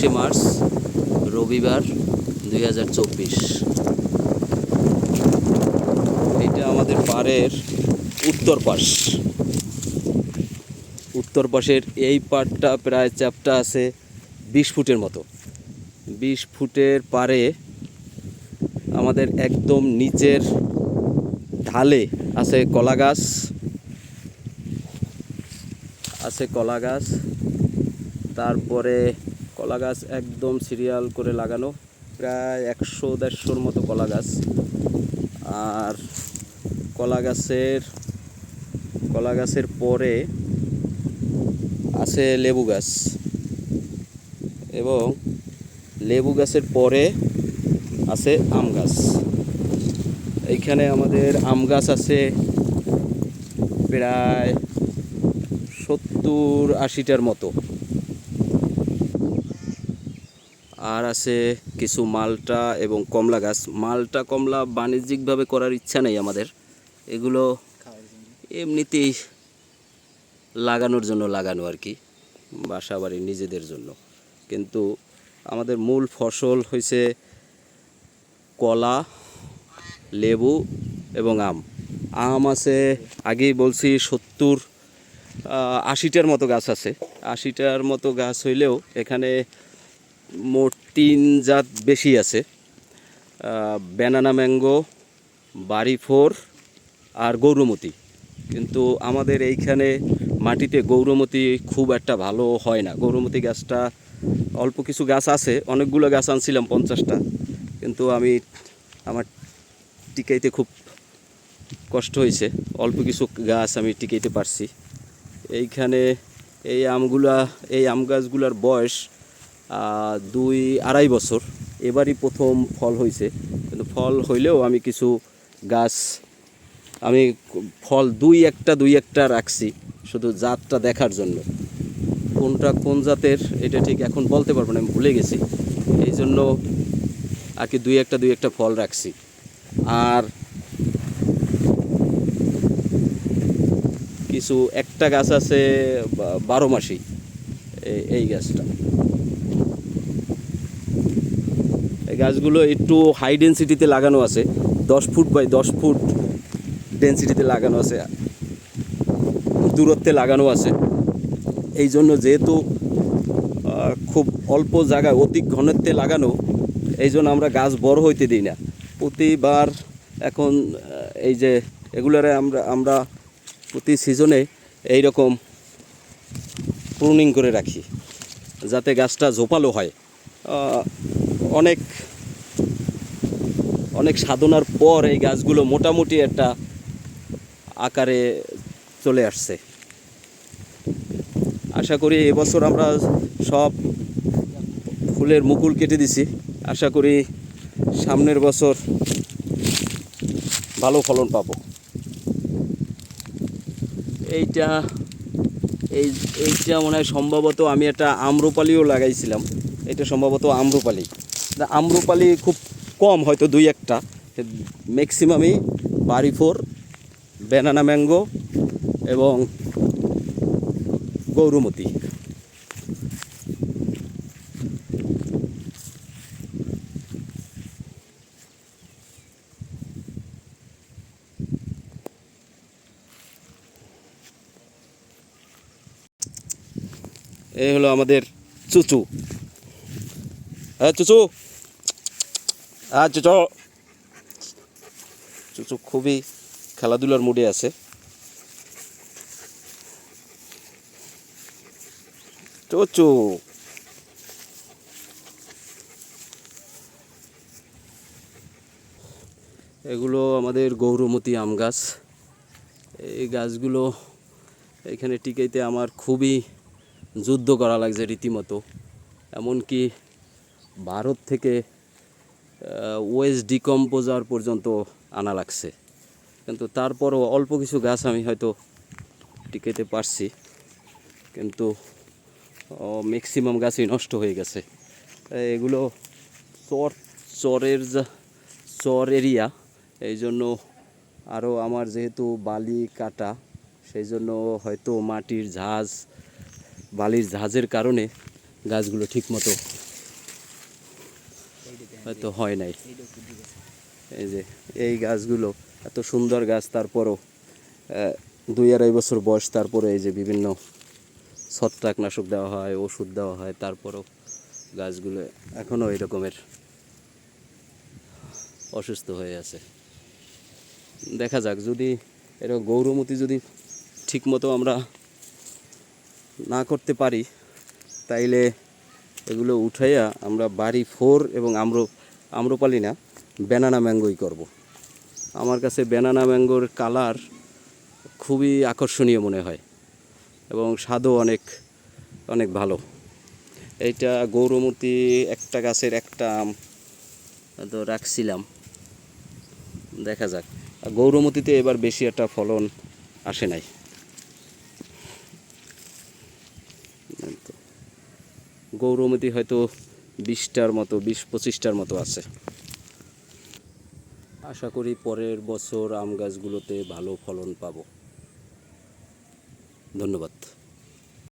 একুশে মার্চ, রবিবার দুই হাজার চব্বিশ। এটা আমাদের পাড়ের উত্তর পাশ। উত্তর পাশের এই পাড়টা প্রায় চ্যাপটা আছে বিশ ফুটের মতো। বিশ ফুটের পারে আমাদের একদম নিচের ঢালে আছে কলা গাছ। আছে কলা গাছ। তারপরে কলা গাছ একদম সিরিয়াল করে লাগানো, প্রায় একশো দেড়শোর মতো কলা গাছ। আর কলা গাছের কলা গাছের পরে আছে লেবু গাছ। এবং লেবু গাছের পরে আছে আম গাছ। এইখানে আমাদের আম গাছ আছে প্রায় সত্তর আশিটার মতো। আর আছে কিছু মালটা এবং কমলা গাছ। মালটা কমলা বাণিজ্যিকভাবে করার ইচ্ছা নেই আমাদের। এগুলো এমনিতেই লাগানোর জন্য লাগানো আর কি বাসা বাড়ি নিজেদের জন্য। কিন্তু আমাদের মূল ফসল হয়েছে কলা, লেবু এবং আম। আম আছে, আগেই বলছি সত্তর আশিটার মতো গাছ আছে। আশিটার মতো গাছ হইলেও এখানে মোট তিন জাত বেশি আছে। ব্যানানা ম্যাঙ্গো বাড়ি ফোর আর গৌরমতি। কিন্তু আমাদের এইখানে মাটিতে গৌরমতি খুব একটা ভালো হয় না। গৌরমতি গাছটা অল্প কিছু গাছ আছে, অনেকগুলো গাছ আনছিলাম পঞ্চাশটা। কিন্তু আমি আমার টিকাইতে খুব কষ্ট হয়েছে। অল্প কিছু গাছ আমি টিকাইতে পারছি। এইখানে এই আমগুলা, এই আম গাছগুলার বয়স দুই আড়াই বছর। এবারই প্রথম ফল হয়েছে কিন্তু ফল হইলেও আমি কিছু গাছ, আমি ফল দুই একটা দুই একটা রাখছি শুধু জাতটা দেখার জন্য। কোনটা কোন জাতের এটা ঠিক এখন বলতে পারব না, আমি ভুলে গেছি। এই জন্য আর কি দুই একটা দুই একটা ফল রাখছি। আর কিছু একটা গাছ আছে বারো মাসি। এই- গাছটা। গাছগুলো একটু হাই ডেন্সিটিতে লাগানো আছে। দশ ফুট বাই দশ ফুট ডেন্সিটিতে লাগানো আছে। দূরত্বে লাগানো আছে। এই জন্য যেহেতু খুব অল্প জায়গায় অতি ঘনত্বে লাগানো, এই জন্য আমরা গাছ বড় হইতে দিই না। প্রতিবার এখন এই যে এগুলারে আমরা আমরা প্রতি সিজনে এই রকম প্রুনিং করে রাখি, যাতে গাছটা ঝোপালো হয়। অনেক অনেক সাধনার পর এই গাছগুলো মোটামুটি একটা আকারে চলে আসছে। আশা করি এবছর আমরা সব ফুলের মুকুল কেটে দিছি। আশা করি সামনের বছর ভালো ফলন পাবো। এইটা, এই, এইটা মনে হয় সম্ভবত আমি একটা আম্রপালিও লাগাইছিলাম। এটা সম্ভবত আম্রপালি। আম্রপালি খুব কম হয়তো দুই একটা। ম্যাক্সিমামই বাড়ি ফোর ব্যানানা ম্যাঙ্গো এবং গৌরমতি। এই হলো আমাদের চুচু। হ্যাঁ চুচু? হ্যাঁ চুচু চুচু খুবই খেলাধুলার মুডে আছে। চুচু। এগুলো আমাদের গৌরমতি আম গাছ। এই গাছগুলো এখানে টিকাইতে আমার খুবই যুদ্ধ করা লাগছে রীতিমতো। এমনকি ভারত থেকে ওয়েস্ট ডিকম্পোজার পর্যন্ত আনা লাগছে। কিন্তু তারপরও অল্প কিছু গাছ আমি হয়তো টিকাইতে পারছি। কিন্তু ম্যাক্সিমাম গাছই নষ্ট হয়ে গেছে। এগুলো চর, চরের যা, চর এরিয়া এই জন্য আরও আমার যেহেতু বালি কাটা, সেই জন্য হয়তো মাটির ঝাঁজ, বালির ঝাঁজের কারণে গাছগুলো ঠিকমতো হয়তো হয় নাই। এই যে, এই গাছগুলো, এত সুন্দর গাছ, তারপরও দুই আড়াই বছর বয়স, তারপরে এই যে বিভিন্ন ছত্রাকনাশক দেওয়া হয়, ওষুধ দেওয়া হয়, তারপরও গাছগুলো এখনও এই রকমের অসুস্থ হয়ে আছে দেখা যাক, যদি এরকম গৌরমতি যদি ঠিকমতো আমরা না করতে পারি, তাইলে এগুলো উঠাইয়া আমরা বাড়ি ফোর এবং আম্র আম্রপালি না ব্যানানা ম্যাঙ্গোই করব। আমার কাছে ব্যানানা ম্যাঙ্গোর কালার খুবই আকর্ষণীয় মনে হয় এবং স্বাদও অনেক অনেক ভালো। এইটা গৌরমতি একটা গাছের একটা আম তো রাখছিলাম। দেখা যাক। গৌরমতিতে এবার বেশি একটা ফলন আসে নাই এই তো। গৌরমতি হয়তো বিশটার মতো, বিশ পঁচিশটার মতো আছে। আশা করি পরের বছর আম গাছগুলোতে ভালো ফলন পাব। ধন্যবাদ।